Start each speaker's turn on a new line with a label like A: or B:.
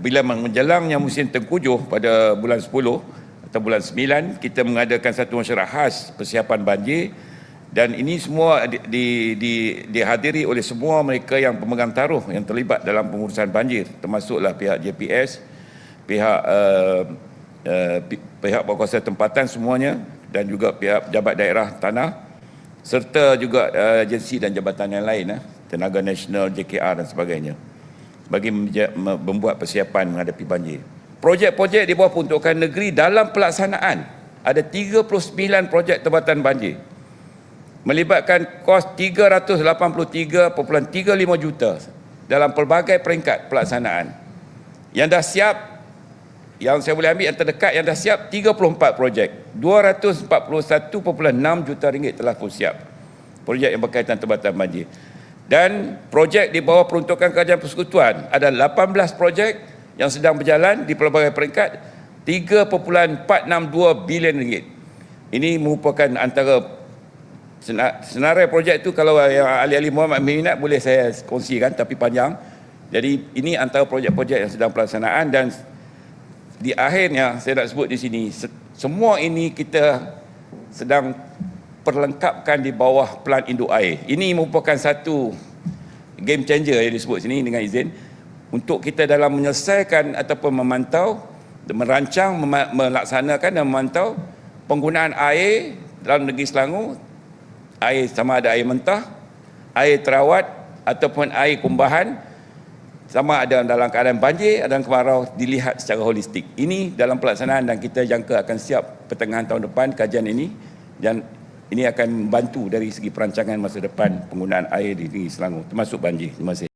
A: bila menjelangnya musim tengkujuh pada bulan 10 atau bulan 9 kita mengadakan satu masyarakat khas persiapan banjir. Dan ini semua di, di, di, dihadiri oleh semua mereka yang pemegang taruh yang terlibat dalam pengurusan banjir termasuklah pihak JPS, pihak uh, uh, pihak berkuasa tempatan semuanya dan juga pihak pejabat daerah tanah serta juga uh, agensi dan jabatan yang lain uh, tenaga nasional JKR dan sebagainya bagi membuat persiapan menghadapi banjir. Projek-projek di bawah peruntukan negeri dalam pelaksanaan ada 39 projek tempatan banjir melibatkan kos 383.35 juta dalam pelbagai peringkat pelaksanaan. Yang dah siap, yang saya boleh ambil yang terdekat yang dah siap 34 projek. 241.6 juta ringgit telah pun siap. Projek yang berkaitan tempatan banjir. Dan projek di bawah peruntukan kerajaan persekutuan ada 18 projek yang sedang berjalan di pelbagai peringkat 3.462 bilion ringgit. Ini merupakan antara senarai projek itu kalau yang ahli-ahli Muhammad minat boleh saya kongsikan tapi panjang. Jadi ini antara projek-projek yang sedang pelaksanaan dan di akhirnya saya nak sebut di sini semua ini kita sedang perlengkapkan di bawah plan induk air. Ini merupakan satu game changer yang disebut sini dengan izin untuk kita dalam menyelesaikan ataupun memantau merancang melaksanakan dan memantau penggunaan air dalam negeri Selangor air sama ada air mentah, air terawat ataupun air kumbahan sama ada dalam keadaan banjir dan kemarau dilihat secara holistik. Ini dalam pelaksanaan dan kita jangka akan siap pertengahan tahun depan kajian ini dan ini akan bantu dari segi perancangan masa depan penggunaan air di Selangor termasuk banjir. Terima kasih.